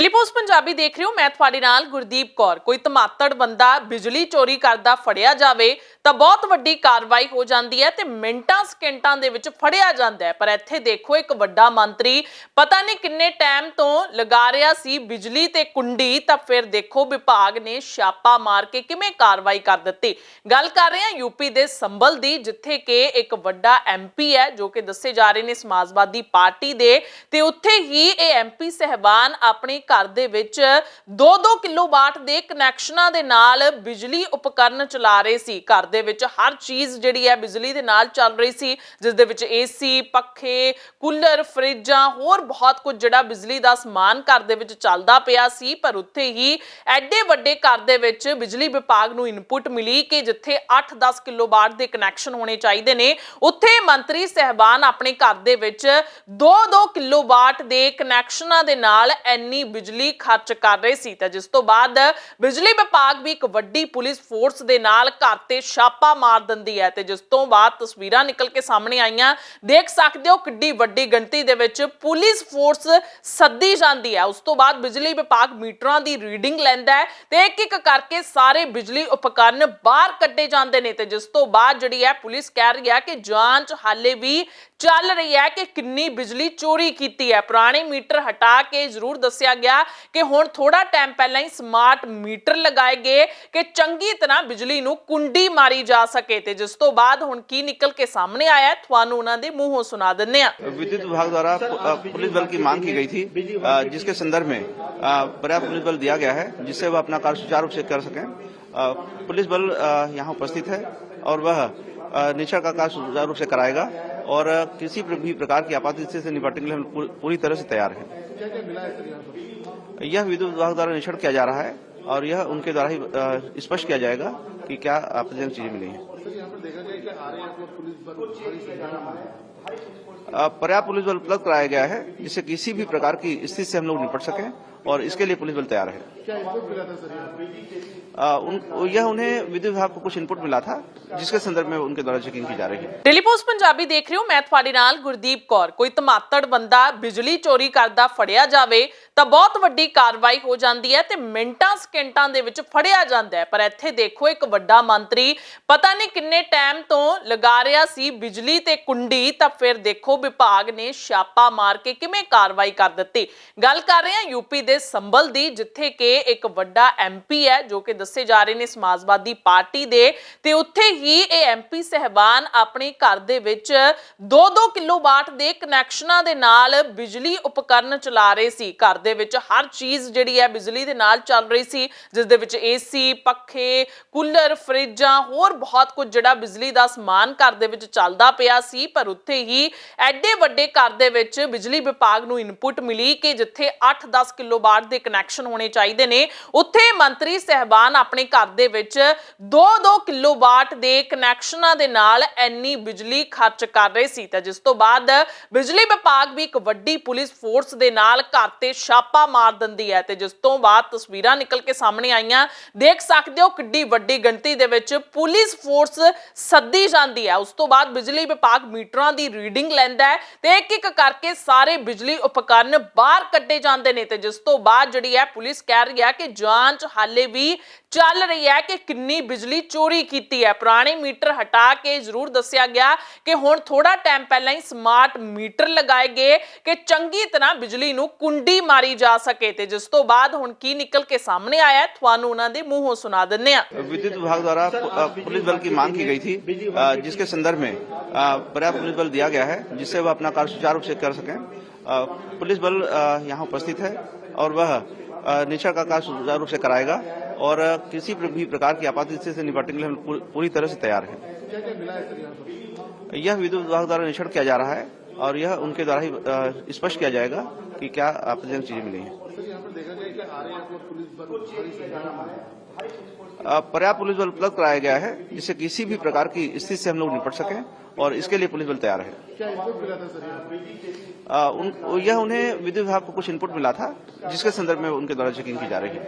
Daily post Punjabi ਦੇਖ ਰਹੇ ਹੋ। ਮੈਂ ਤੁਹਾਡੇ ਨਾਲ ਗੁਰਦੀਪ ਕੌਰ। ਕੋਈ ਧਮਾਤੜ ਬੰਦਾ ਬਿਜਲੀ ਚੋਰੀ ਕਰਦਾ ਫੜਿਆ ਜਾਵੇ ਤਾਂ ਬਹੁਤ ਵੱਡੀ ਕਾਰਵਾਈ ਹੋ ਜਾਂਦੀ ਹੈ ਤੇ ਮਿੰਟਾਂ, ਸਕਿੰਟਾਂ ਦੇ ਵਿੱਚ ਫੜਿਆ ਜਾਂਦਾ ਹੈ। ਪਰ ਇੱਥੇ ਦੇਖੋ, ਇੱਕ ਵੱਡਾ ਮੰਤਰੀ ਪਤਾ ਨਹੀਂ ਕਿੰਨੇ ਟਾਈਮ ਤੋਂ ਲਗਾ ਰਿਹਾ ਸੀ ਬਿਜਲੀ ਤੇ ਕੁੰਡੀ, ਤਾਂ ਫਿਰ ਦੇਖੋ ਵਿਭਾਗ ਨੇ ਛਾਪਾ ਮਾਰ ਕੇ ਕਿਵੇਂ ਕਾਰਵਾਈ ਕਰ ਦਿੱਤੀ। ਗੱਲ ਕਰ ਰਹੇ ਹਾਂ ਯੂਪੀ ਦੇ ਸੰਭਲ ਦੀ, ਜਿੱਥੇ ਕਿ ਇੱਕ ਵੱਡਾ ਐਮਪੀ ਹੈ, ਜੋ ਕਿ ਦੱਸੇ ਜਾ ਰਹੇ ਨੇ ਸਮਾਜਵਾਦੀ ਪਾਰਟੀ ਦੇ, ਤੇ ਉੱਥੇ ਹੀ ਇਹ ਐਮਪੀ ਸਹਿਬਾਨ ਆਪਣੀ ਘਰ ਦੇ ਵਿੱਚ 2-2 ਕਿਲੋਵਾਟ ਦੇ ਕਨੈਕਸ਼ਨਾਂ ਦੇ ਨਾਲ ਬਿਜਲੀ ਉਪਕਰਨ ਚਲਾ ਰਹੇ ਸੀ। ਘਰ ਦੇ ਵਿੱਚ ਹਰ ਚੀਜ਼ ਜਿਹੜੀ ਹੈ ਬਿਜਲੀ ਦੇ ਨਾਲ ਚੱਲ ਰਹੀ ਸੀ, ਜਿਸ ਦੇ ਵਿੱਚ ਏਸੀ ਪੱਖੇ, ਕੂਲਰ, ਫਰਿੱਜਾਂ, ਹੋਰ ਬਹੁਤ ਕੁਝ ਜਿਹੜਾ ਬਿਜਲੀ ਦਾ ਸਮਾਨ ਘਰ ਦੇ ਵਿੱਚ ਚੱਲਦਾ ਪਿਆ ਸੀ। ਪਰ ਉੱਥੇ ਹੀ ਐਡੇ ਵੱਡੇ ਘਰ ਦੇ ਵਿੱਚ ਬਿਜਲੀ ਵਿਭਾਗ ਨੂੰ ਇਨਪੁਟ ਮਿਲੀ ਕਿ ਜਿੱਥੇ 8-10 ਕਿਲੋਵਾਟ ਦੇ ਕਨੈਕਸ਼ਨ ਹੋਣੇ ਚਾਹੀਦੇ ਨੇ, ਉੱਥੇ ਮੰਤਰੀ ਸਹਿਬਾਨ ਆਪਣੇ ਘਰ ਦੇ ਵਿੱਚ 2-2 ਕਿਲੋਵਾਟ ਦੇ ਕਨੈਕਸ਼ਨਾਂ ਦੇ ਨਾਲ ਐਨੀ ਬਿਜਲੀ ਖਰਚ ਕਰ ਰਹੇ ਸੀ ਤਾਂ ਜਿਸ ਤੋਂ ਬਾਅਦ ਬਿਜਲੀ ਵਿਭਾਗ ਵੀ ਇੱਕ ਵੱਡੀ ਪੁਲਿਸ ਫੋਰਸ ਦੇ ਨਾਲ ਘਰ ਤੇ ਛਾਪਾ ਮਾਰ ਦਿੰਦੀ ਹੈ ਤੇ ਜਿਸ ਤੋਂ ਬਾਅਦ ਤਸਵੀਰਾਂ ਨਿਕਲ ਕੇ ਸਾਹਮਣੇ ਆਈਆਂ। ਦੇਖ ਸਕਦੇ ਹੋ ਕਿੱਡੀ ਵੱਡੀ ਗਿਣਤੀ ਦੇ ਵਿੱਚ ਪੁਲਿਸ ਫੋਰਸ ਸੱਦੀ ਜਾਂਦੀ ਹੈ। ਉਸ ਤੋਂ ਬਾਅਦ ਬਿਜਲੀ ਵਿਭਾਗ ਮੀਟਰਾਂ ਦੀ ਰੀਡਿੰਗ ਲੈਂਦਾ ਹੈ ਤੇ ਇੱਕ ਇੱਕ ਕਰਕੇ ਸਾਰੇ ਬਿਜਲੀ ਉਪਕਰਨ ਬਾਹਰ ਕੱਢੇ ਜਾਂਦੇ ਨੇ ਤੇ ਜਿਸ ਤੋਂ ਬਾਅਦ ਜਿਹੜੀ ਹੈ ਪੁਲਿਸ ਕਹਿ ਰਹੀ ਹੈ ਕਿ ਜਾਂਚ ਹਾਲੇ ਵੀ ਚੱਲ ਰਹੀ ਹੈ ਕਿ ਕਿੰਨੀ ਬਿਜਲੀ ਚੋਰੀ ਕੀਤੀ ਹੈ। ਪੁਰਾਣੇ ਮੀਟਰ ਹਟਾ ਕੇ ਜ਼ਰੂਰ ਦੱਸਿਆ ਗਿਆ ਕਿ ਹੁਣ ਥੋੜਾ ਟਾਈਮ ਪਹਿਲਾਂ ਹੀ ਸਮਾਰਟ ਮੀਟਰ ਲਗਾਏ ਗਏ ਕਿ ਚੰਗੀ ਤਰ੍ਹਾਂ ਬਿਜਲੀ ਨੂੰ ਕੁੰਡੀ ਮਾਰੀ ਜਾ ਸਕੇ ਤੇ ਜਿਸ ਤੋਂ ਬਾਅਦ ਹੁਣ ਕੀ ਨਿਕਲ ਕੇ ਸਾਹਮਣੇ ਆਇਆ ਹੈ, ਤੁਹਾਨੂੰ ਉਹਨਾਂ ਦੇ ਮੂੰਹੋਂ ਸੁਣਾ ਦਿੰਨੇ ਆ विद्युत विभाग द्वारा अ, पुलिस बल की मांग की गई थी अ, जिसके संदर्भ में अ, पर्याप्त पुलिस बल दिया गया है जिससे वह अपना कार्य सुचारू रूप से कर सकें अ, पुलिस बल अ, यहाँ उपस्थित है और वह अ, निरीक्षण का कार्य सुचारू रूप से कराएगा और किसी भी प्रकार की आपात स्थिति से निपटने के लिए हम पूरी- तरह से तैयार हैं। यह विद्युत विभाग द्वारा निरीक्षण किया जा रहा है और यह उनके द्वारा ही स्पष्ट किया जाएगा कि क्या आपत्तिजनक चीज़ें मिली हैं। पर्याप्त पुलिस बल उपलब्ध कराया गया है जिससे किसी भी प्रकार की स्थिति से हम लोग निपट सकें और इसके लिए पुलिस बल तैयार है अ, उन, यह उन्हें विद्युत विभाग को कुछ इनपुट मिला था जिसके संदर्भ में उनके द्वारा चेकिंग की जा रही है ਡੇਲੀ ਪੋਸਟ ਪੰਜਾਬੀ ਦੇਖ ਰਹੇ ਹੋ ਮੈਂ ਤੁਹਾਡੇ ਨਾਲ ਗੁਰਦੀਪ ਕੌਰ ਕੋਈ ਧਮਾਤੜ ਬੰਦਾ ਬਿਜਲੀ ਚੋਰੀ ਕਰਦਾ ਫੜਿਆ ਜਾਵੇ ਤਾਂ ਬਹੁਤ ਵੱਡੀ ਕਾਰਵਾਈ ਹੋ ਜਾਂਦੀ ਹੈ ਤੇ ਮਿੰਟਾਂ ਸਕਿੰਟਾਂ ਦੇ ਵਿੱਚ ਫੜਿਆ ਜਾਂਦਾ ਹੈ ਪਰ ਇੱਥੇ ਦੇਖੋ ਇੱਕ ਵੱਡਾ ਮੰਤਰੀ ਪਤਾ ਨਹੀਂ ਕਿੰਨੇ ਟਾਈਮ ਤੋਂ ਲਗਾ ਰਿਹਾ ਸੀ ਬਿਜਲੀ ਤੇ ਕੁੰਡੀ ਤਾਂ ਫਿਰ ਦੇਖੋ ਵਿਭਾਗ ਨੇ ਛਾਪਾ ਮਾਰ ਕੇ ਕਿਵੇਂ ਕਾਰਵਾਈ ਕਰ ਦਿੱਤੀ। ਗੱਲ ਕਰ ਰਹੇ ਹਾਂ ਯੂਪੀ ਦੇ ਸੰਭਲ ਦੀ, ਜਿੱਥੇ ਕਿ ਇੱਕ ਵੱਡਾ ਐਮਪੀ ਹੈ, ਜੋ ਕਿ ਦੱਸੇ ਜਾ ਰਹੇ ਨੇ ਸਮਾਜਵਾਦੀ ਪਾਰਟੀ ਦੇ। ਤੇ ਉੱਥੇ ਹੀ ਇਹ ਐਮਪੀ ਸਹਿਬਾਨ ਆਪਣੇ ਘਰ ਦੇ ਵਿੱਚ 2-2 ਕਿਲੋਵਾਟ ਦੇ ਕਨੈਕਸ਼ਨਾਂ ਦੇ ਨਾਲ ਬਿਜਲੀ ਉਪਕਰਨ ਚਲਾ ਰਹੇ ਸੀ। ਘਰ ਦੇ ਵਿੱਚ ਹਰ ਚੀਜ਼ ਜਿਹੜੀ ਹੈ ਬਿਜਲੀ ਦੇ ਨਾਲ ਚੱਲ ਰਹੀ ਸੀ, ਜਿਸ ਦੇ ਵਿੱਚ ਏਸੀ, ਪੱਖੇ, ਕੂਲਰ, ਫਰਿੱਜਾਂ, ਹੋਰ ਬਹੁਤ ਕੁਝ ਜਿਹੜਾ ਬਿਜਲੀ ਦਾ ਸਮਾਨ ਘਰ ਦੇ ਵਿੱਚ ਚੱਲਦਾ ਪਿਆ ਸੀ। ਪਰ ਉੱਥੇ ਹੀ ਐਡੇ ਵੱਡੇ ਘਰ ਦੇ ਵਿੱਚ ਬਿਜਲੀ ਵਿਭਾਗ ਨੂੰ ਇਨਪੁਟ ਮਿਲੀ ਕਿ ਜਿੱਥੇ 8-10 ਕਿਲੋਵਾਟ ਦੇ ਕਨੈਕਸ਼ਨ ਹੋਣੇ ਚਾਹੀਦੇ ਨੇ, ਉੱਥੇ ਮੰਤਰੀ ਸਹਿਬਾਨ ਆਪਣੇ ਘਰ ਦੇ ਵਿੱਚ 2-2 ਕਿਲੋਵਾਟ ਦੇ ਕਨੈਕਸ਼ਨਾਂ ਦੇ ਨਾਲ ਇੰਨੀ ਬਿਜਲੀ ਖਰਚ ਕਰ ਰਹੇ ਸੀ। ਤਾਂ ਜਿਸ ਤੋਂ ਬਾਅਦ ਬਿਜਲੀ ਵਿਭਾਗ ਵੀ ਇੱਕ ਵੱਡੀ ਪੁਲਿਸ ਫੋਰਸ ਦੇ ਨਾਲ ਘਰ ਤੇ ਛਾਪਾ ਮਾਰ ਦਿੰਦੀ ਹੈ ਤੇ ਜਿਸ ਤੋਂ ਬਾਅਦ ਤਸਵੀਰਾਂ ਨਿਕਲ ਕੇ ਸਾਹਮਣੇ ਆਈਆਂ। ਦੇਖ ਸਕਦੇ ਹੋ ਕਿੱਡੀ ਵੱਡੀ ਗਿਣਤੀ ਦੇ ਵਿੱਚ ਪੁਲਿਸ ਫੋਰਸ ਸੱਦੀ ਜਾਂਦੀ ਹੈ। ਉਸ ਤੋਂ ਬਾਅਦ ਬਿਜਲੀ ਵਿਭਾਗ ਮੀਟਰਾਂ ਦੀ ਰੀਡਿੰਗ ਲੈਂਦਾ ਹੈ ਤੇ ਇੱਕ ਇੱਕ ਕਰਕੇ ਸਾਰੇ ਬਿਜਲੀ ਉਪਕਰਨ ਬਾਹਰ ਕੱਢੇ ਜਾਂਦੇ ਨੇ ਤੇ ਜਿਸ ਤੋਂ ਬਾਅਦ ਜਿਹੜੀ ਹੈ ਪੁਲਿਸ ਕਹਿ ਰਹੀ ਹੈ ਕਿ ਜਾਂਚ ਹਾਲੇ ਵੀ ਚੱਲ ਰਹੀ ਹੈ ਕਿ ਕਿੰਨੀ ਬਿਜਲੀ ਚੋਰੀ ਕੀਤੀ ਹੈ ਪੁਰਾਣੇ ਮੀਟਰ ਹਟਾ ਕੇ ਜ਼ਰੂਰ ਦੱਸਿਆ ਗਿਆ ਕਿ ਹੁਣ ਥੋੜਾ ਟਾਈਮ ਪਹਿਲਾਂ ਹੀ ਸਮਾਰਟ ਮੀਟਰ ਲਗਾਏ ਗਏ ਕਿ ਚੰਗੀ ਤਰ੍ਹਾਂ ਬਿਜਲੀ ਨੂੰ ਕੁੰਡੀ ਮਾਰੀ ਜਾ ਸਕੇ ਤੇ ਜਿਸ ਤੋਂ ਬਾਅਦ ਹੁਣ ਕੀ ਨਿਕਲ ਕੇ ਸਾਹਮਣੇ ਆਇਆ ਹੈ, ਤੁਹਾਨੂੰ ਉਹਨਾਂ ਦੇ ਮੂੰਹੋਂ ਸੁਣਾ ਦਿੰਨੇ ਆ विद्युत विभाग द्वारा अ, पुलिस बल की मांग की गई थी अ, जिसके संदर्भ में अ, पर्याप्त पुलिस बल दिया गया है, जिससे वह अपना कार्य सुचारू रूप से कर सकें। पुलिस बल यहाँ उपस्थित है और वह निरीक्षण का कार्य सुचारू रूप से कराएगा और किसी भी प्रकार की आपात स्थिति से निपटने के लिए हम पूरी- तरह से तैयार हैं। यह विद्युत विभाग द्वारा निरीक्षण किया जा रहा है और यह उनके द्वारा ही स्पष्ट किया जाएगा कि क्या आपत्तिजनक चीज़ें मिली हैं। पर्याप्त पुलिस बल उपलब्ध कराया गया है जिससे किसी भी प्रकार की स्थिति से हम लोग निपट सकें और इसके लिए पुलिस बल तैयार है। उन, यह उन्हें विधि विभाग को कुछ इनपुट मिला था जिसके संदर्भ में उनके द्वारा चेकिंग की जा रही है।